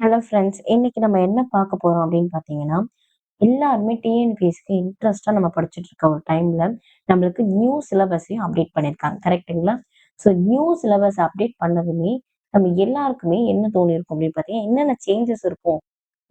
Hello friends இன்னைக்கு நம்ம என்ன பார்க்க போறோம் அப்படின்னு பார்த்தீங்கன்னா எல்லாருமே டிஎன்பிஎஸ்க்கு இன்ட்ரெஸ்டா நம்ம படிச்சுட்டு இருக்க ஒரு டைம்ல நம்மளுக்கு நியூ சிலபஸையும் அப்டேட் பண்ணியிருக்காங்க. கரெக்ட்டுங்களா ஸோ நியூ சிலபஸ் அப்டேட் பண்ணதுமே நம்ம எல்லாருக்குமே என்ன தோணிருக்கும் அப்படின்னு பார்த்தீங்கன்னா என்னென்ன சேஞ்சஸ் இருக்கும்?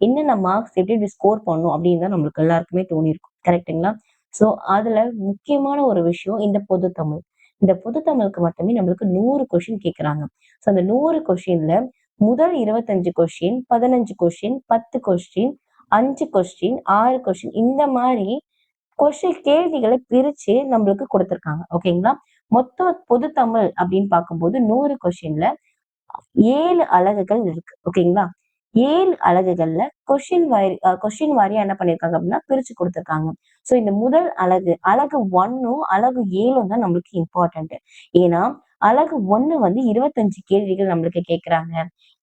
என்னென்ன மார்க்ஸ் எப்படி எப்படி ஸ்கோர் பண்ணும் அப்படின்னு தான் நம்மளுக்கு எல்லாருக்குமே தோணியிருக்கும் கரெக்ட்டுங்களா ஸோ அதுல முக்கியமான ஒரு விஷயம் இந்த பொதுத்தமிழ். இந்த பொதுத்தமிழுக்கு மட்டுமே நம்மளுக்கு நூறு கொஷின் கேட்குறாங்க ஸோ அந்த நூறு கொஷின்ல முதல் இருபத்தஞ்சு கொஸ்டின் பதினஞ்சு கொஸ்டின் பத்து கொஸ்டின் அஞ்சு கொஸ்டின் ஆறு கொஸ்டின் இந்த மாதிரி கொஸ்டின் கேள்விகளை பிரிச்சு நம்மளுக்கு கொடுத்துருக்காங்க. ஓகேங்களா மொத்த பொது தமிழ் அப்படின்னு பார்க்கும்போது நூறு கொஸ்டின்ல ஏழு அலகுகள் இருக்கு. ஓகேங்களா ஏழு அலகுகள்ல கொஸ்டின் வாரி கொஸ்டின் வாரியா என்ன பண்ணிருக்காங்க அப்படின்னா பிரிச்சு கொடுத்துருக்காங்க. ஸோ இந்த முதல் அலகு அலகு ஒன்னும் அலகு ஏழும் தான் நம்மளுக்கு இம்பார்ட்டன்ட் ஏன்னா அழகு ஒண்ணு வந்து இருபத்தஞ்சு கேள்விகள் நம்மளுக்கு கேட்கறாங்க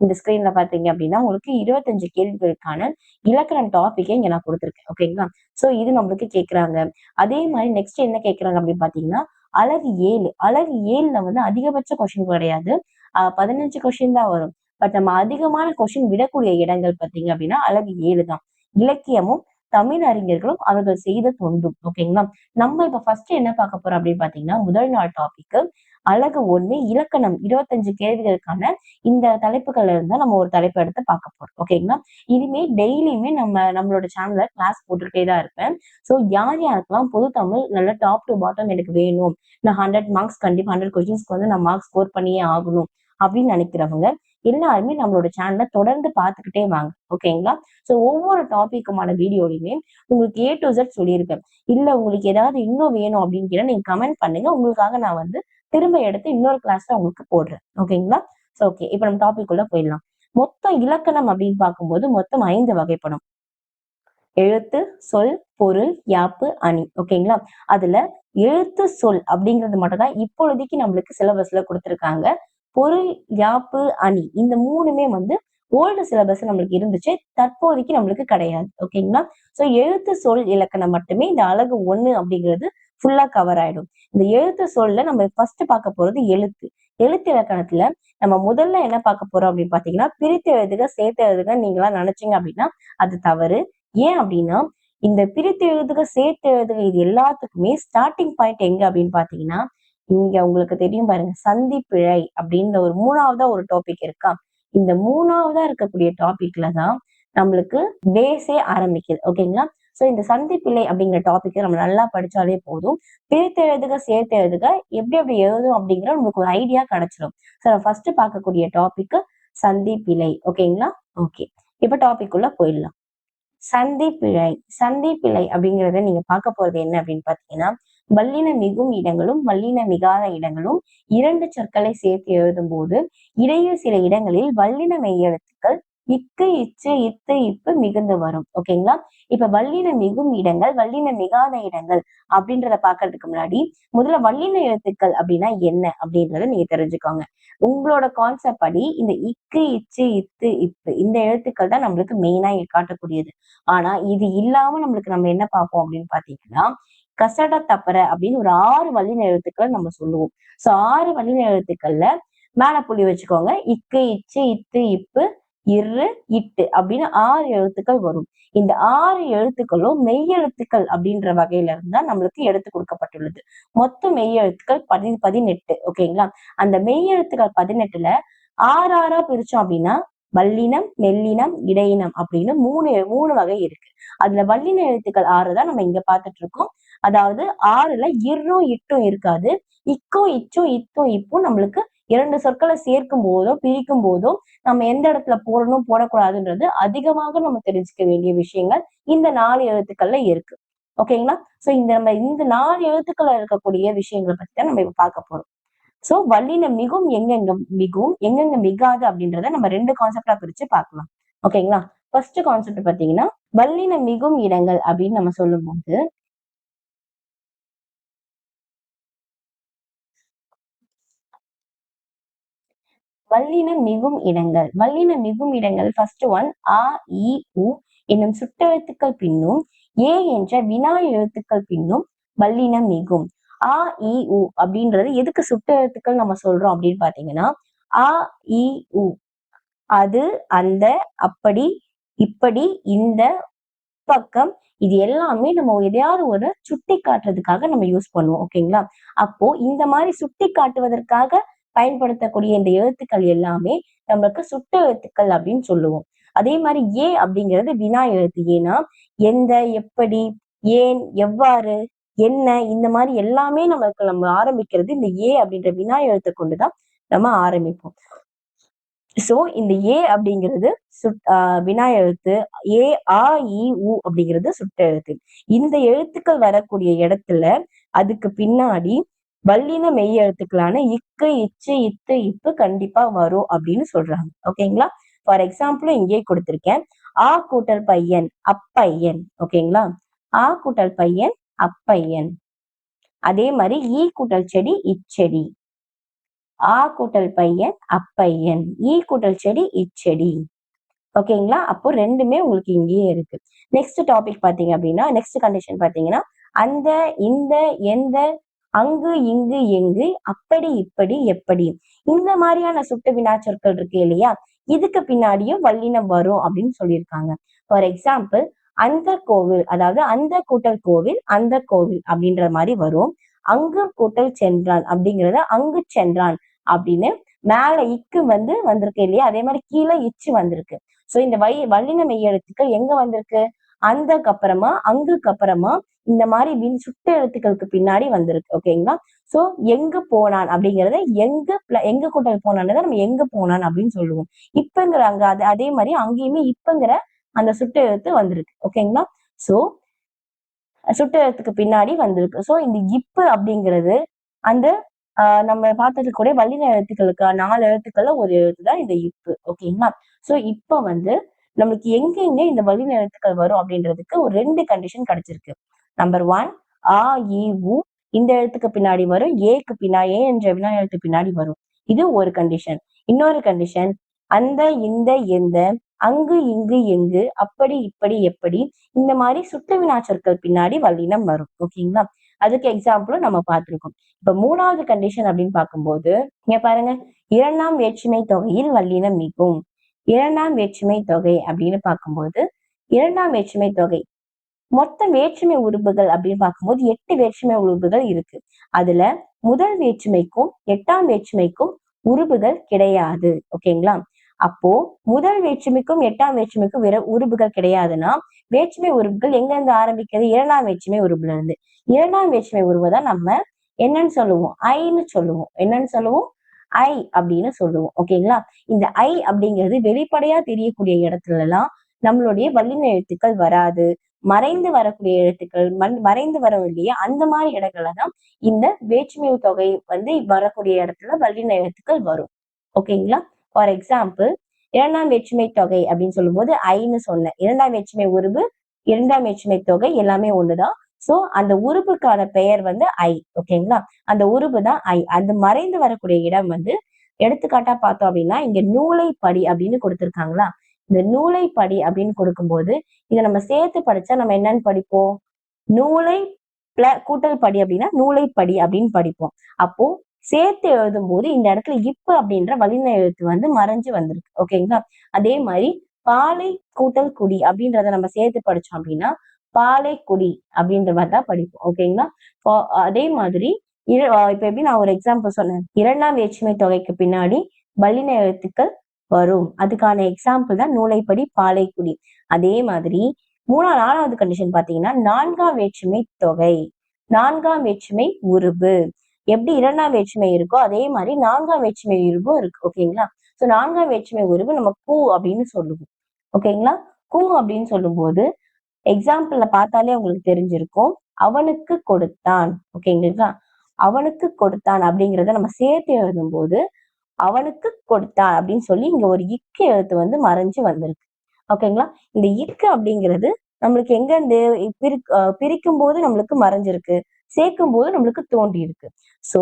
இந்த ஸ்கிரீன்ல பாத்தீங்க அப்படின்னா உங்களுக்கு இருபத்தஞ்சு கேள்விகளுக்கான இலக்கணம் டாபிக்கை இங்க நான் கொடுத்துருக்கேன். ஓகேங்களா சோ இது நம்மளுக்கு கேட்கறாங்க அதே மாதிரி நெக்ஸ்ட் என்ன கேட்கறாங்க அப்படின்னு பாத்தீங்கன்னா அழகு ஏழு. அழகு ஏழுல வந்து அதிகபட்ச கொஸ்டின் கிடையாது. ஆஹ் பதினஞ்சு கொஸ்டின் தான் வரும். பட் நம்ம அதிகமான கொஸ்டின் விடக்கூடிய இடங்கள் பாத்தீங்க அப்படின்னா அழகு ஏழு தான். இலக்கியமும் தமிழ் அறிஞர்களும் அவர்கள் செய்த தொண்டும். ஓகேங்களா நம்ம இப்ப ஃபர்ஸ்ட் என்ன பார்க்க போறோம் அப்படின்னு பாத்தீங்கன்னா முதல் நாள் டாபிக் அழகு ஒண்ணு இலக்கணம் இருபத்தஞ்சு கேள்விகளுக்கான இந்த தலைப்புகள்ல இருந்தா நம்ம ஒரு தலைப்பு எடுத்து பார்க்க போறோம். ஓகேங்களா இனிமே டெய்லியுமே நம்ம நம்மளோட சேனல்ல கிளாஸ் போட்டுக்கிட்டே தான் இருப்பேன். ஸோ யார் யாருக்கெல்லாம் பொது தமிழ் நல்ல டாப் டு பாட்டம் எனக்கு வேணும்? நான் ஹண்ட்ரட் மார்க்ஸ் கண்டிப்பா ஹண்ட்ரட் கொஸ்டின்ஸ்க்கு வந்து நான் மார்க்ஸ் ஸ்கோர் பண்ணியே ஆகணும் அப்படின்னு நினைக்கிறவங்க எல்லாருமே நம்மளோட சேனலை தொடர்ந்து பார்த்துக்கிட்டே வாங்க. ஓகேங்களா ஸோ ஒவ்வொரு டாபிக்குமான வீடியோலையுமே உங்களுக்கு ஏ டு ஜெட் சொல்லியிருப்பேன். இல்லை உங்களுக்கு ஏதாவது இன்னும் வேணும் அப்படின்னு கேட்டால் நீங்கள் கமெண்ட் பண்ணுங்க. உங்களுக்காக நான் வந்து திரும்ப எடுத்து இன்னொரு கிளாஸ்ல உங்களுக்கு போடுறேன். ஓகேங்களா ஸோ ஓகே இப்போ நம்ம டாபிக் உள்ள போயிடலாம். மொத்தம் இலக்கணம் அப்படின்னு பார்க்கும்போது மொத்தம் ஐந்து வகைப்படும். எழுத்து சொல் பொருள் யாப்பு அணி. ஓகேங்களா அதுல எழுத்து சொல் அப்படிங்கிறது மட்டும் தான் இப்பொழுதைக்கு நம்மளுக்கு சிலபஸ்ல கொடுத்துருக்காங்க. பொருள் யாப்பு அணி இந்த மூணுமே வந்து ஓல்டு சிலபஸ் நம்மளுக்கு இருந்துச்சு. தற்போதைக்கு நம்மளுக்கு கிடையாது. ஓகேங்களா சோ எழுத்து சொல் இலக்கணம் மட்டுமே இந்த அழகு ஒண்ணு அப்படிங்கிறது ஃபுல்லா கவர் ஆயிடும். இந்த எழுத்து சொல்ல நம்ம ஃபர்ஸ்ட் பார்க்க போறது எழுத்து. எழுத்து இலக்கணத்துல நம்ம முதல்ல என்ன பார்க்க போறோம் அப்படின்னு பாத்தீங்கன்னா பிரித்து எழுதுக சேர்த்து எழுதுக நீங்களா நினைச்சீங்க அப்படின்னா அது தவறு. ஏன் அப்படின்னா இந்த பிரித்து எழுதுக சேர்த்து எழுதுக இது எல்லாத்துக்குமே ஸ்டார்டிங் பாயிண்ட் எங்க அப்படின்னு பாத்தீங்கன்னா இங்க உங்களுக்கு தெரியும் பாருங்க சந்தி பிழை அப்படின்ற ஒரு மூணாவதா ஒரு டாபிக் இருக்கா. இந்த மூணாவதா இருக்கக்கூடிய டாபிக்ல தான் நம்மளுக்கு பேஸே ஆரம்பிக்குது. ஓகேங்களா சோ இந்த சந்திப்பிலை அப்படிங்கிற டாபிக் நம்ம நல்லா படிச்சாலே போதும். பிரித்து எழுதுக சேர்த்து எழுதுக எப்படி எப்படி எழுதும் அப்படிங்கிற நமக்கு ஒரு ஐடியா கிடைச்சிடும் ஸோ நம்ம ஃபர்ஸ்ட் பார்க்கக்கூடிய டாபிக் சந்திப்பிழை ஓகேங்களா ஓகே இப்ப டாபிக் உள்ள போயிடலாம். சந்திப்பிழை சந்திப்பிழை அப்படிங்கிறத அப்படிங்கறத நீங்க பார்க்க போறது என்ன அப்படின்னு பாத்தீங்கன்னா வல்லின மிகும் இடங்களும் வல்லின மிகாத இடங்களும் இரண்டு சொற்களை சேர்த்து எழுதும் போது இடையில் சில இடங்களில் வல்லின மெய்யெழுத்துக்கள் இக்கு இச்சு இத்து இப்பு மிகுந்து வரும். ஓகேங்களா இப்ப வல்லின மிகும் இடங்கள் வல்லின மிகாத இடங்கள் அப்படின்றத பாக்குறதுக்கு முன்னாடி முதல்ல வல்லின எழுத்துக்கள் அப்படின்னா என்ன அப்படின்றத நீங்க தெரிஞ்சுக்கோங்க. உங்களோட கான்செப்ட் படி இந்த இக்கு இச்சு இத்து இப்பு இந்த எழுத்துக்கள் தான் நம்மளுக்கு மெயினா காட்டக்கூடியது. ஆனா இது இல்லாம நம்மளுக்கு நம்ம என்ன பார்ப்போம் அப்படின்னு பாத்தீங்கன்னா கசட தப்பற அப்படின்னு ஒரு ஆறு வல்லின எழுத்துக்களை நம்ம சொல்லுவோம். சோ ஆறு வல்லின எழுத்துக்கள்ல மேல புள்ளி வச்சுக்கோங்க. இக்கு இச்சு இத்து இப்பு இரு இட்டு அப்படின்னு ஆறு எழுத்துக்கள் வரும். இந்த ஆறு எழுத்துக்களும் மெய்யெழுத்துக்கள் அப்படின்ற வகையில இருந்தா நம்மளுக்கு எடுத்து கொடுக்கப்பட்டுள்ளது. மொத்த மெய்யெழுத்துக்கள் பதி பதினெட்டு ஓகேங்களா? அந்த மெய்யெழுத்துக்கள் பதினெட்டுல ஆறு ஆறா பிரிச்சோம் அப்படின்னா வல்லினம் மெல்லினம் இடையினம் அப்படின்னு மூணு மூணு வகை இருக்கு. அதுல வல்லின எழுத்துக்கள் ஆறு தான் நம்ம இங்க பாத்துட்டு இருக்கோம் அதாவது ஆறுல இரும் இட்டும் இருக்காது. இக்கும் இச்சும் இத்தும் இப்பும் நம்மளுக்கு இரண்டு சொற்களை சேர்க்கும் போதோ பிரிக்கும் போதோ நம்ம எந்த இடத்துல போடணும் போடக்கூடாதுன்றது அதிகமாக நம்ம தெரிஞ்சுக்க வேண்டிய விஷயங்கள் இந்த நாலு எழுத்துக்கள்ல இருக்கு. ஓகேங்களா சோ இந்த நம்ம இந்த நாலு எழுத்துக்கள்ல இருக்கக்கூடிய விஷயங்களை பத்தி தான் நம்ம இப்ப பார்க்க போறோம். சோ வல்லின மிகவும் எங்கெங்க மிகவும் எங்கெங்க மிகாது அப்படின்றத நம்ம ரெண்டு கான்செப்டா பிரிச்சு பார்க்கலாம். ஓகேங்களா ஃபர்ஸ்ட் கான்செப்ட் பாத்தீங்கன்னா வல்லின மிகும் இடங்கள் அப்படின்னு நம்ம சொல்லும் போது வல்லினம் மிகும் இடங்கள். வல்லினம் மிகும் இடங்கள் ஃபர்ஸ்ட் ஒன் ஆ இ உ என்னும் சுட்டெழுத்துக்கள் பின்னும் ஏ என்ற வினா எழுத்துக்கள் பின்னும் வல்லினம் மிகும். ஆ இ உ அப்படின்றது எதுக்கு சுட்டெழுத்துக்கள் நம்ம சொல்றோம் அப்படின்னு பாத்தீங்கன்னா ஆ இ உ. அது அந்த அப்படி இப்படி இந்த பக்கம் இது எல்லாமே நம்ம எதையாவது ஒரு சுட்டி காட்டுறதுக்காக நம்ம யூஸ் பண்ணுவோம் ஓகேங்களா அப்போ இந்த மாதிரி சுட்டி காட்டுவதற்காக பயன்படுத்தக்கூடிய இந்த எழுத்துக்கள் எல்லாமே நம்மளுக்கு சுட்ட எழுத்துக்கள் அப்படின்னு சொல்லுவோம். அதே மாதிரி ஏ அப்படிங்கிறது வினா எழுத்து. ஏன்னா எந்த எப்படி ஏன் எவ்வாறு என்ன இந்த மாதிரி எல்லாமே நம்மளுக்கு நம்ம ஆரம்பிக்கிறது இந்த ஏ அப்படின்ற வினா எழுத்தை கொண்டுதான் நம்ம ஆரம்பிப்போம். சோ இந்த ஏ அப்படிங்கிறது சுட் வினா எழுத்து. ஏ ஆ இ உ அப்படிங்கிறது சுட்டெழுத்து இந்த எழுத்துக்கள் வரக்கூடிய இடத்துல அதுக்கு பின்னாடி வல்லின மெய் எழுத்துக்களான இக்கு இச்சு இத்து இப்பு கண்டிப்பா வரும் அப்படின்னு சொல்றாங்க. ஓகேங்களா? ஃபார் எக்ஸாம்பிள் இங்கே கொடுத்திருக்கேன். ஆ கூட்டல் பையன் அப்பையன். ஓகேங்களா? ஆ கூட்டல் பையன் அப்பையன். அதே மாதிரி ஈ கூட்டல் செடி இச்செடி. ஆ கூட்டல் பையன் அப்பையன். ஈ கூட்டல் செடி இச்செடி. ஓகேங்களா? அப்போ ரெண்டுமே உங்களுக்கு இங்கேயே இருக்கு. நெக்ஸ்ட் டாபிக் பாத்தீங்க அப்படின்னா நெக்ஸ்ட் கண்டிஷன் பாத்தீங்கன்னா அந்த இந்த எந்த அங்கு இங்கு எங்கு அப்படி இப்படி எப்படி. இந்த மாதிரியான சுட்டு வினாச்சொற்கள் இருக்கு இல்லையா? இதுக்கு பின்னாடியும் வல்லினம் வரும் அப்படின்னு சொல்லியிருக்காங்க. ஃபார் எக்ஸாம்பிள் அந்த கோவில் அதாவது அந்த கூட்டல் கோவில் அந்த கோவில் அப்படின்ற மாதிரி வரும். அங்கு கூட்டல் சென்றான் அப்படிங்கறத அங்கு சென்றான் அப்படின்னு மேல இக்கு வந்து வந்திருக்கு இல்லையா? அதே மாதிரி கீழே இச்சு வந்திருக்கு. சோ இந்த வை வல்லின மெய்யெழுத்துக்கள் எங்க வந்திருக்கு? அந்தக்கு அப்புறமா அங்குக்கு அப்புறமா இந்த மாதிரி வின் சுட்ட எழுத்துக்களுக்கு பின்னாடி வந்திருக்கு ஓகேங்களா? சோ எங்க போனான் அப்படிங்கறத எங்க எங்க கூட்டல் போனான்னு நம்ம எங்க போனான் அப்படின்னு சொல்லுவோம். இப்பங்கிற அங்க அது அதே மாதிரி அங்கேயுமே இப்பங்கிற அந்த சுட்ட எழுத்து வந்திருக்கு ஓகேங்களா? சோ சுட்ட எழுத்துக்கு பின்னாடி வந்திருக்கு. சோ இந்த இப்பு அப்படிங்கிறது அந்த ஆஹ் நம்ம பார்த்துட்டு கூட வல்லின எழுத்துக்களுக்கு நாலு எழுத்துக்கள்ல ஒரு எழுத்து தான் இந்த இப்பு ஓகேங்களா? சோ இப்ப வந்து நம்மளுக்கு எங்கெங்க இந்த வழி எழுத்துக்கள் வரும் அப்படின்றதுக்கு ஒரு ரெண்டு கண்டிஷன் கிடைச்சிருக்கு. நம்பர் ஒன் ஆ இ உ இந்த எழுத்துக்கு பின்னாடி வரும் ஏக்கு பின்னா ஏ என்ற வினா எழுத்து பின்னாடி வரும். இது ஒரு கண்டிஷன் இன்னொரு கண்டிஷன் அந்த இந்த எந்த அங்கு இங்கு எங்கு அப்படி இப்படி எப்படி இந்த மாதிரி சுட்டு வினாச்சொற்கள் பின்னாடி வல்லினம் வரும். ஓகேங்களா? அதுக்கு எக்ஸாம்பிளும் நம்ம பார்த்திருக்கோம். இப்ப மூணாவது கண்டிஷன் அப்படின்னு பார்க்கும்போது இங்க பாருங்க. இரண்டாம் வேற்றுமை தொகையில் வல்லினம் மிகும். இரண்டாம் வேற்றுமை தொகை அப்படின்னு பார்க்கும்போது இரண்டாம் வேற்றுமை தொகை. மொத்த வேற்றுமை உறுப்புகள் அப்படின்னு பார்க்கும்போது எட்டு வேற்றுமை உறுப்புகள் இருக்கு. அதுல முதல் வேற்றுமைக்கும் எட்டாம் வேற்றுமைக்கும் உறுப்புகள் கிடையாது. ஓகேங்களா? அப்போ முதல் வேற்றுமைக்கும் எட்டாம் வேற்றுமைக்கும் வேற உறுப்புகள் கிடையாதுன்னா வேற்றுமை உறுப்புகள் எங்க இருந்து ஆரம்பிக்கிறது இரண்டாம் வேற்றுமை உறுப்புல இருந்து. இரண்டாம் வேற்றுமை உருவை தான் நம்ம என்னன்னு சொல்லுவோம்? ஐன்னு சொல்லுவோம். என்னன்னு சொல்லுவோம்? ஐ அப்படின்னு சொல்லுவோம் ஓகேங்களா இந்த ஐ அப்படிங்கிறது வெளிப்படையா தெரியக்கூடிய இடத்துல எல்லாம் நம்மளுடைய வல்லின எழுத்துக்கள் வராது. மறைந்து வரக்கூடிய எழுத்துக்கள் மண் மறைந்து வரும் இல்லையா? அந்த மாதிரி இடங்கள்ல தான் இந்த வேற்றுமை தொகை வந்து வரக்கூடிய இடத்துல வல்லின எழுத்துக்கள் வரும் ஓகேங்களா ஃபார் எக்ஸாம்பிள் இரண்டாம் வேற்றுமை தொகை அப்படின்னு சொல்லும்போது ஐன்னு சொன்னேன். இரண்டாம் வேற்றுமை உருவு இரண்டாம் வேற்றுமை தொகை எல்லாமே ஒண்ணுதான். சோ அந்த உறுப்புக்கான பெயர் வந்து ஐ ஓகேங்களா அந்த உறுப்பு தான் ஐ அந்த மறைந்து வரக்கூடிய இடம் வந்து எடுத்துக்காட்டா பார்த்தோம் அப்படின்னா இங்க நூலை படி அப்படின்னு கொடுத்திருக்காங்களா? இந்த நூலை படி அப்படின்னு கொடுக்கும்போது இதை நம்ம சேர்த்து படிச்சா நம்ம என்னன்னு படிப்போம்? நூலை பிள கூட்டல் படி அப்படின்னா நூலை படி அப்படின்னு படிப்போம். அப்போ சேர்த்து எழுதும் போது இந்த இடத்துல இப்பு அப்படின்ற வலின எழுத்து வந்து மறைஞ்சு வந்திருக்கு ஓகேங்களா அதே மாதிரி பாலை கூட்டல் குடி அப்படின்றத நம்ம சேர்த்து படிச்சோம் அப்படின்னா பாலை குடி அப்படின்ற மாதிரி தான் படிப்போம். ஓகேங்களா அதே மாதிரி இப்ப எப்படி நான் ஒரு எக்ஸாம்பிள் சொன்னேன். இரண்டாம் வேற்றுமை தொகைக்கு பின்னாடி வல்லின எழுத்துக்கள் வரும். அதுக்கான எக்ஸாம்பிள் தான் நூலைப்படி பாலைக்குடி. அதே மாதிரி மூணா நாலாவது கண்டிஷன் பாத்தீங்கன்னா நான்காம் வேற்றுமை தொகை. நான்காம் வேற்றுமை உருவு எப்படி இரண்டாம் வேற்றுமை இருக்கோ அதே மாதிரி நான்காம் வேற்றுமை உருவும் இருக்கு. ஓகேங்களா ஸோ நான்காம் வேற்றுமை உருவு நம்ம கூ அப்படின்னு சொல்லுவோம். ஓகேங்களா கூ அப்படின்னு சொல்லும் போது எக்ஸாம்பிள்ல பார்த்தாலே உங்களுக்கு தெரிஞ்சிருக்கும். அவனுக்கு கொடுத்தான். ஓகேங்களா அவனுக்கு கொடுத்தான் அப்படிங்கிறத நம்ம சேர்த்து எழுதும் போது அவனுக்கு கொடுத்தான் அப்படின்னு சொல்லி இங்க ஒரு இக்கு எழுத்து வந்து மறைஞ்சு வந்திருக்கு. ஓகேங்களா இந்த இக்கு அப்படிங்கிறது நம்மளுக்கு எங்க இருந்து பிரி பிரிக்கும் போது நம்மளுக்கு மறைஞ்சிருக்கு. சேர்க்கும் போது நம்மளுக்கு தோன்றி இருக்கு சோ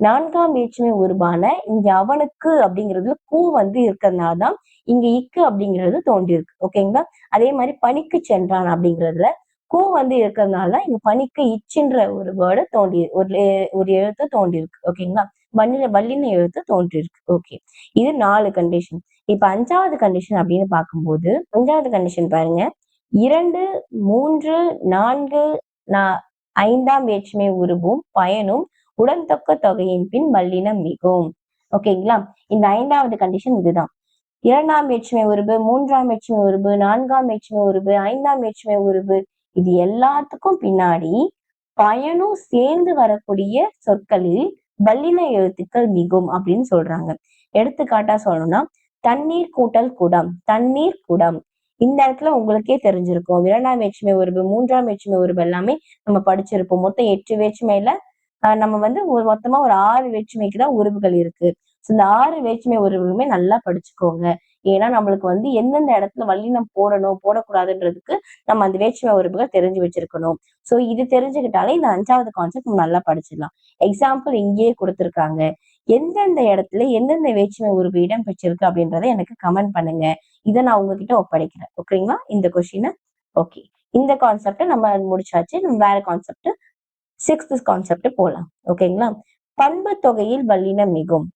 நான்காம் வேற்றுமை உருவான இங்க அவனுக்கு அப்படிங்கிறதுல கூ வந்து இருக்கிறதுனாலதான் இங்க இக்கு அப்படிங்கிறது தோன்றியிருக்கு. ஓகேங்களா? அதே மாதிரி பணிக்கு சென்றான் அப்படிங்கிறதுல கூ வந்து இருக்கிறதுனால இங்க பணிக்கு இச்சுன்ற ஒரு வேர்டு தோண்டி ஒரு ஒரு எழுத்து தோண்டியிருக்கு ஓகேங்களா? வல்லின வல்லின எழுத்து தோன்றியிருக்கு. ஓகே. இது நாலு கண்டிஷன் இப்ப அஞ்சாவது கண்டிஷன் அப்படின்னு பார்க்கும்போது அஞ்சாவது கண்டிஷன் பாருங்க. இரண்டு மூன்று நான்கு ஐந்தாம் வேற்றுமை உருவும் பயனும் உடன்தொக்க தொகையின் பின் வல்லினம் மிகும். ஓகேங்களா இந்த ஐந்தாவது கண்டிஷன் இதுதான். இரண்டாம் வேற்றுமை உருவு மூன்றாம் வேற்றுமை உருவு நான்காம் வேற்றுமை உருவு ஐந்தாம் வேற்றுமை உருவு இது எல்லாத்துக்கும் பின்னாடி பயனும் சேர்ந்து வரக்கூடிய சொற்களில் வல்லின எழுத்துக்கள் மிகும் அப்படின்னு சொல்றாங்க. எடுத்துக்காட்டா சொல்லணும்னா தண்ணீர் கூட்டல் குடம் தண்ணீர் குடம். இந்த இடத்துல உங்களுக்கே தெரிஞ்சிருக்கும். இரண்டாம் வேற்றுமை உருவு மூன்றாம் வேற்றுமை உருவு எல்லாமே நம்ம படிச்சிருப்போம். மொத்தம் எட்டு வேற்றுமையில நம்ம வந்து ஒரு மொத்தமா ஒரு ஆறு வேற்றுமைக்கு தான் உறவுகள் இருக்கு. இந்த ஆறு வேற்றுமை உறவுகளுமே நல்லா படிச்சுக்கோங்க. ஏன்னா நம்மளுக்கு வந்து எந்தெந்த இடத்துல வல்லினம் போடணும் போடக்கூடாதுன்றதுக்கு நம்ம அந்த வேற்றுமை உறவுகள் தெரிஞ்சு வச்சிருக்கணும். சோ இது தெரிஞ்சுக்கிட்டாலே இந்த அஞ்சாவது கான்செப்ட் நம்ம நல்லா படிச்சிடலாம். எக்ஸாம்பிள் இங்கேயே கொடுத்துருக்காங்க. எந்தெந்த இடத்துல எந்தெந்த வேற்றுமை உறுப்பு இடம் பெற்றிருக்கு அப்படின்றத எனக்கு கமெண்ட் பண்ணுங்க. இதை நான் உங்ககிட்ட ஒப்படைக்கிறேன். ஓகேங்களா இந்த கொஸ்டினை ஓகே இந்த கான்செப்டை நம்ம முடிச்சாச்சு. நம்ம வேற கான்செப்ட் சிக்ஸ்த் கான்செப்ட் போலாம். ஓகேங்களா பண்பு தொகையில் வல்லினம் மிகும்.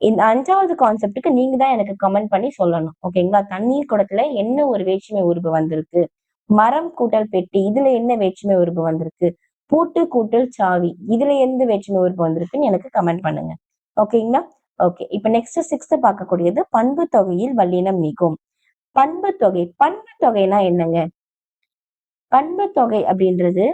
இந்த அஞ்சாவது கான்செப்டுக்கு நீங்க தான் எனக்கு கமெண்ட் பண்ணி சொல்லணும். ஓகேங்களா தண்ணீர் குடத்துல என்ன ஒரு வேற்றுமை உருவு வந்திருக்கு? மரம் கூட்டல் பெட்டி இதுல என்ன வேற்றுமை உருவு வந்திருக்கு? பூட்டு கூட்டல் சாவி இதுல எந்த வேற்றுமை உருவு வந்திருக்குன்னு எனக்கு கமெண்ட் பண்ணுங்க. ஓகேங்களா ஓகே இப்ப நெக்ஸ்ட் சிக்ஸ்த் பார்க்கக்கூடியது பண்பு தொகையில் வல்லினம் மிகும். பண்பு தொகை பண்பு தொகைனா என்னங்க? பண்பு தொகை அப்படின்றது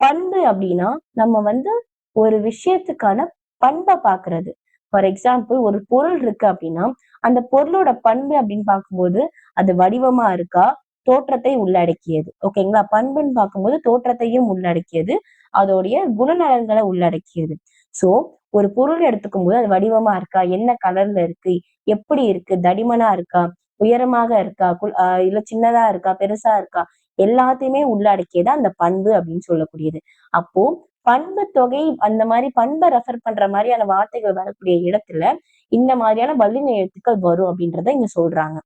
பண்பு அப்படின்னா நம்ம வந்து ஒரு விஷயத்துக்கான பண்பை பாக்குறது ஃபார் எக்ஸாம்பிள் ஒரு பொருள் இருக்கு அப்படின்னா அந்த பொருளோட பண்பு அப்படின்னு பார்க்கும்போது அது வடிவமா இருக்கா? தோற்றத்தை உள்ளடக்கியது. ஓகேங்களா பண்புன்னு பார்க்கும்போது தோற்றத்தையும் உள்ளடக்கியது. அதோடைய குணநலன்களை உள்ளடக்கியது. சோ ஒரு பொருள் எடுத்துக்கும் போது அது வடிவமா இருக்கா? என்ன கலர்ல இருக்கு? எப்படி இருக்கு? தடிமனா இருக்கா? உயரமாக இருக்கா? குல் இல்ல சின்னதா இருக்கா? பெருசா இருக்கா? எல்லாத்தையுமே உள்ளடக்கியது அந்த பண்பு அப்படின்னு சொல்லக்கூடியது. அப்போ பண்பு தொகை அந்த மாதிரி பண்பை ரெஃபர் பண்ற மாதிரியான வார்த்தைகள் வரக்கூடிய இடத்துல இந்த மாதிரியான வல்லின எழுத்துக்கள் வரும் அப்படின்றத இங்க சொல்றாங்க.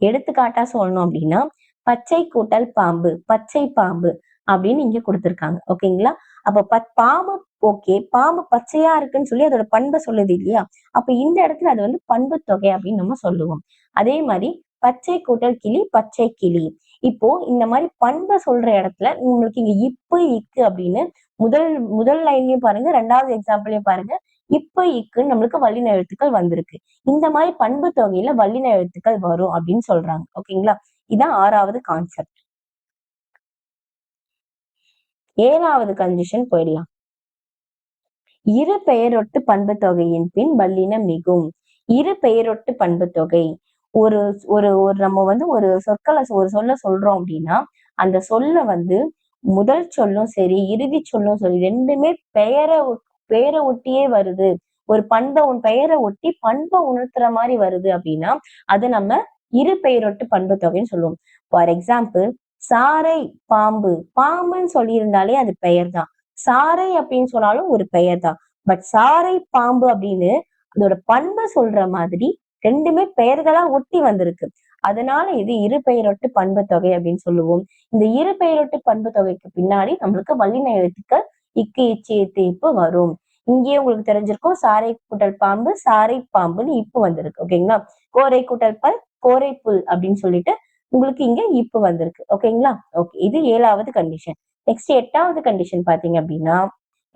எடுத்துக்காட்டா சொல்லணும் அப்படின்னா பச்சை கூட்டல் பாம்பு பச்சை பாம்பு அப்படின்னு இங்க கொடுத்துருக்காங்க. ஓகேங்களா? அப்ப பாம்பு ஓகே பாம்பு பச்சையா இருக்குன்னு சொல்லி அதோட பண்பை சொல்லுது இல்லையா? அப்ப இந்த இடத்துல அது வந்து பண்பு தொகை அப்படின்னு நம்ம சொல்லுவோம். அதே மாதிரி பச்சை கூட்டல் கிளி பச்சை கிளி. இப்போ இந்த மாதிரி பண்பை சொல்ற இடத்துல உங்களுக்கு இங்க இப்பு இக்கு அப்படின்னு முதல் முதல் லைன்லயும் பாருங்க ரெண்டாவது எக்ஸாம்பிளையும் பாருங்க. இப்ப இக்குன்னு நம்மளுக்கு வல்லின எழுத்துக்கள் வந்திருக்கு. இந்த மாதிரி பண்பு தொகையில வல்லின எழுத்துக்கள் வரும் அப்படின்னு சொல்றாங்க. ஓகேங்களா? இதான் ஆறாவது கான்செப்ட் ஏழாவது கண்டிஷன் போயிடலாம். இரு பெயரொட்டு பண்பு தொகையின் பின் வல்லினம் மிகும். இரு பெயரொட்டு பண்பு தொகை. ஒரு ஒரு ஒரு நம்ம வந்து ஒரு சொற்களை ஒரு சொல்ல சொல்றோம் அப்படின்னா அந்த சொல்ல வந்து முதல் சொல்லும் சரி இறுதி சொல்லும் சரி ரெண்டுமே பெயரை பெயரை ஒட்டியே வருது. ஒரு பண்பை உன் பெயரை ஒட்டி பண்பை உணர்த்துற மாதிரி வருது அப்படின்னா அது நம்ம இரு பெயரொட்டு பண்பு தொகைன்னு சொல்லுவோம். ஃபார் எக்ஸாம்பிள் சாரை பாம்பு. பாம்புன்னு சொல்லியிருந்தாலே அது பெயர் தான் சாரை அப்படின்னு சொன்னாலும் ஒரு பெயர் தான் பட் சாரை பாம்பு அப்படின்னு அதோட பண்பை சொல்ற மாதிரி ரெண்டுமே பெயர்களா ஒட்டி வந்திருக்கு. அதனால இது இரு பெயரொட்டு பண்பு தொகை அப்படின்னு சொல்லுவோம். இந்த இரு பெயரொட்டு பண்பு தொகைக்கு பின்னாடி நம்மளுக்கு வல்லின எழுத்துக்கள் இக்கு இச்சு இத்து இப்பு வரும். இங்கேயே உங்களுக்கு தெரிஞ்சிருக்கும் சாரை கூட்டல் பாம்பு சாரை பாம்புன்னு இப்பு வந்திருக்கு. ஓகேங்களா கோரை கூட்டல் பல் கோரை புல் அப்படின்னு சொல்லிட்டு உங்களுக்கு இங்க இப்பு வந்திருக்கு. ஓகேங்களா ஓகே இது ஏழாவது கண்டிஷன் நெக்ஸ்ட் எட்டாவது கண்டிஷன் பாத்தீங்க அப்படின்னா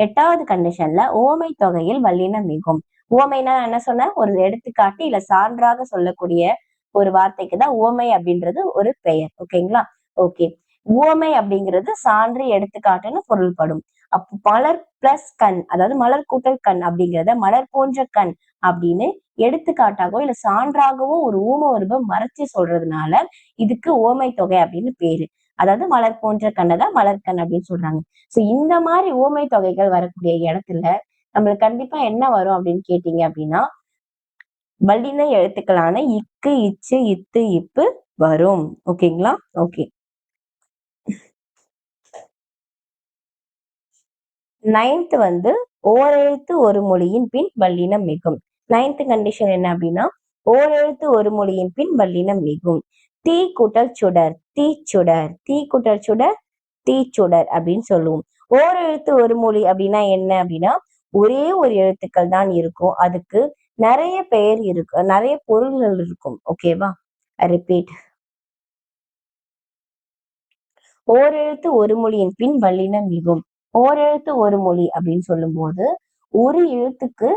எட்டாவது கண்டிஷன்ல ஓமை தொகையில் வல்லினம் மிகும். உவமைனா என்ன சொன்ன ஒரு எடுத்துக்காட்டு இல்ல சான்றாக சொல்லக்கூடிய ஒரு வார்த்தைக்கு தான் உவமை அப்படின்றது ஒரு பெயர். ஓகேங்களா? ஓகே. உவமை அப்படிங்கிறது சான்று எடுத்துக்காட்டுன்னு பொருள்படும். அப்போ மலர் பிளஸ் கண் அதாவது மலர் கூட்டல் கண் அப்படிங்கிறத மலர் போன்ற கண் அப்படின்னு எடுத்துக்காட்டாகவோ இல்ல சான்றாகவோ ஒரு ஊம உருவம் மறைச்சு சொல்றதுனால இதுக்கு ஓமை தொகை அப்படின்னு பேரு. அதாவது மலர் போன்ற கண்ணை தான் மலர்கண் அப்படின்னு சொல்றாங்க. சோ இந்த மாதிரி ஓமை தொகைகள் வரக்கூடிய இடத்துல நம்மளுக்கு கண்டிப்பா என்ன வரும் அப்படின்னு கேட்டீங்க அப்படின்னா வல்லின எழுத்துக்களான இக்கு இச்சு இத்து இப்பு வரும். ஓகேங்களா? ஓகே. நைன்த் வந்து ஓரெழுத்து ஒரு மொழியின் பின் வல்லினம் மிகும். நைன்த் கண்டிஷன் என்ன அப்படின்னா ஓரெழுத்து ஒரு மொழியின் பின் வல்லினம் மிகும். தீ கூட்டல் சுடர் தீ சுடர் தீ கூட்டல் சுடர் தீ சுடர் அப்படின்னு சொல்லுவோம். ஓரெழுத்து ஒரு மொழி அப்படின்னா என்ன அப்படின்னா ஒரே ஒரு எழுத்துக்கள் தான் இருக்கும். அதுக்கு நிறைய பெயர் இருக்கு நிறைய பொருள்கள் இருக்கும். ஓகேவா ரிப்பீட் ஓரெழுத்து ஒரு மொழியின் பின் வல்லினம் மிகும். ஓரெழுத்து ஒரு மொழி அப்படின்னு சொல்லும்போது ஒரு எழுத்துக்கு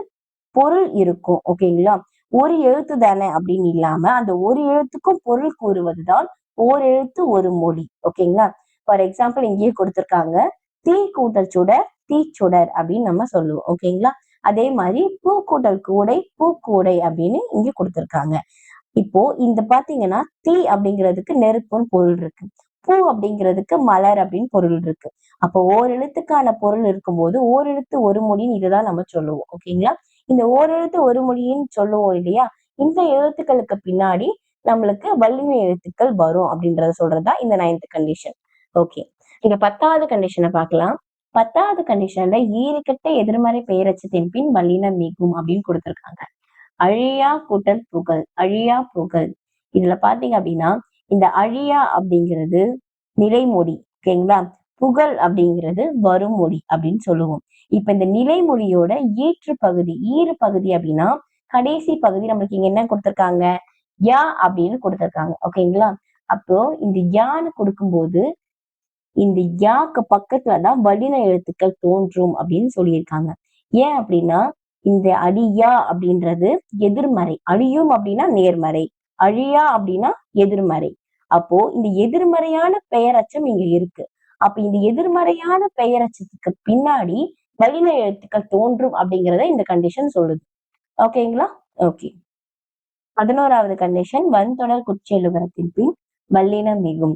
பொருள் இருக்கும். ஓகேங்களா ஒரு எழுத்து தானே அப்படின்னு இல்லாம அந்த ஒரு எழுத்துக்கும் பொருள் கூறுவதுதான் ஓர் எழுத்து ஒரு மொழி. ஓகேங்களா ஃபார் எக்ஸாம்பிள் இங்கேயே கொடுத்திருக்காங்க. தீ கூட்டல் சுட தீச்சுடர் அப்படின்னு நம்ம சொல்லுவோம் ஓகேங்களா அதே மாதிரி பூக்கூடல் கூடை பூக்கூடை அப்படின்னு இங்க கொடுத்துருக்காங்க. இப்போ இந்த பாத்தீங்கன்னா தீ அப்படிங்கிறதுக்கு நெருப்புன்னு பொருள் இருக்கு. பூ அப்படிங்கிறதுக்கு மலர் அப்படின்னு பொருள் இருக்கு. அப்போ ஓரெழுத்துக்கான பொருள் இருக்கும்போது ஓரெழுத்து ஒரு மொழின்னு இதுதான் நம்ம சொல்லுவோம் ஓகேங்களா இந்த ஓரெழுத்து ஒரு மொழின்னு சொல்லுவோம் இல்லையா? இந்த எழுத்துக்களுக்கு பின்னாடி நம்மளுக்கு வல்லிமை எழுத்துக்கள் வரும் அப்படின்றத சொல்றதா இந்த நைன்த் கண்டிஷன் ஓகே இங்க பத்தாவது கண்டிஷனை பார்க்கலாம். பத்தாவது கண்டிஷன்ல ஈரிக்கட்ட எதிர்மறை பெயரச்சத்தின் பின் வல்லினம் நீக்கும் அப்படின்னு கொடுத்திருக்காங்க. அழியா கூட்டல் புகழ் அழியா புகழ். இதுல பாத்தீங்க அப்படின்னா இந்த அழியா அப்படிங்கிறது நிலைமொழி ஓகேங்களா? புகழ் அப்படிங்கிறது வருமொழி அப்படின்னு சொல்லுவோம். இப்ப இந்த நிலைமொழியோட ஈற்று பகுதி ஈறு பகுதி அப்படின்னா கடைசி பகுதி நம்மளுக்கு இங்க என்ன கொடுத்திருக்காங்க? யா அப்படின்னு கொடுத்திருக்காங்க ஓகேங்களா? அப்போ இந்த யான்னு கொடுக்கும்போது இந்த யாக்கு பக்கத்துல தான் வலின எழுத்துக்கள் தோன்றும் அப்படின்னு சொல்லியிருக்காங்க. ஏன் அப்படின்னா இந்த அழியா அப்படின்றது எதிர்மறை. அழியும் அப்படின்னா நேர்மறை. அழியா அப்படின்னா எதிர்மறை. அப்போ இந்த எதிர்மறையான பெயரச்சம் இங்க இருக்கு. அப்ப இந்த எதிர்மறையான பெயரச்சத்துக்கு பின்னாடி வலின எழுத்துக்கள் தோன்றும் அப்படிங்கிறத இந்த கண்டிஷன் சொல்லுது. ஓகேங்களா ஓகே பதினோராவது கண்டிஷன் வன்தொடர் குற்றெழுகரத்தின் பின் வல்லினம் மிகும்.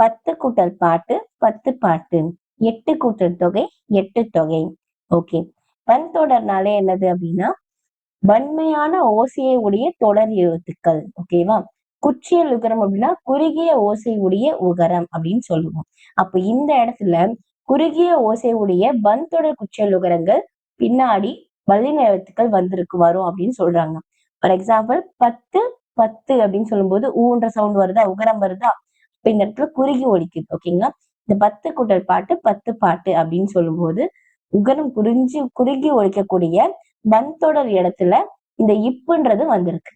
பத்து கூட்டல் பாட்டு பத்து பாட்டு. எட்டு கூட்டல் தொகை எட்டு தொகை. ஓகே. வன்தொடர்னாலே என்னது அப்படின்னா வன்மையான ஓசையை உடைய தொடர் எழுத்துக்கள். ஓகேவா குச்சியல் உகரம் அப்படின்னா குறுகிய ஓசை உடைய உகரம் அப்படின்னு சொல்லுவோம். அப்ப இந்த இடத்துல குறுகிய ஓசை உடைய வன்தொடர் குச்சியல் உகரங்கள் பின்னாடி வல்லின எழுத்துக்கள் வந்திருக்கு வரும் அப்படின்னு சொல்றாங்க. ஃபார் எக்ஸாம்பிள் பத்து பத்து அப்படின்னு சொல்லும்போது ஊன்ற சவுண்ட் வருதா உகரம் வருதா? இப்போ இந்த இடத்துல குறுகி ஒழிக்குது ஓகேங்களா இந்த பத்து குடல் பாட்டு பத்து பாட்டு அப்படின்னு சொல்லும்போது உகரம் குறிஞ்சி குறுகி ஒழிக்கக்கூடிய வன்தொடர் இடத்துல இந்த இப்புன்றது வந்திருக்கு.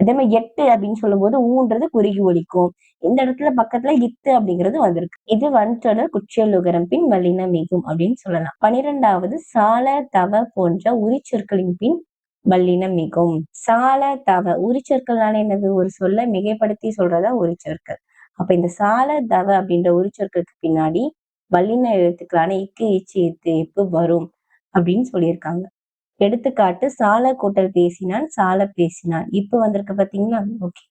அதே மாதிரி எட்டு அப்படின்னு சொல்லும்போது ஊன்றது குறுகி ஒழிக்கும் இந்த இடத்துல பக்கத்துல இத்து அப்படிங்கிறது வந்திருக்கு. இது வன்தொடர் குற்றியலுகரம் பின் வல்லின மிகும் அப்படின்னு சொல்லலாம். பனிரெண்டாவது சால தவ போன்ற உரிச்சொற்களின் பின் வல்லினம் மிகும். சால தவ உரிச்சொற்கள்னால என்னது? ஒரு சொல்ல மிகைப்படுத்தி சொல்றதா உரிச்சொற்கள் அப்ப இந்த சால தவ அப்படின்ற உரிச்சொற்களுக்கு பின்னாடி வல்லின எழுத்துக்களான இக்கு இச்சு இத்து இப்பு வரும் அப்படின்னு சொல்லியிருக்காங்க. எடுத்துக்காட்டு சால கூட்டல் பேசினான் சால பேசினான் இப்ப வந்திருக்கு பார்த்தீங்களா? ஓகே.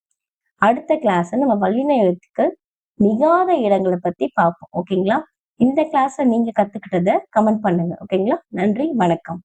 அடுத்த கிளாஸ் நம்ம வல்லின எழுத்துக்கள் மிகாத இடங்களை பத்தி பார்ப்போம். ஓகேங்களா? இந்த கிளாஸ நீங்க கத்துக்கிட்டத கமெண்ட் பண்ணுங்க. ஓகேங்களா? நன்றி வணக்கம்.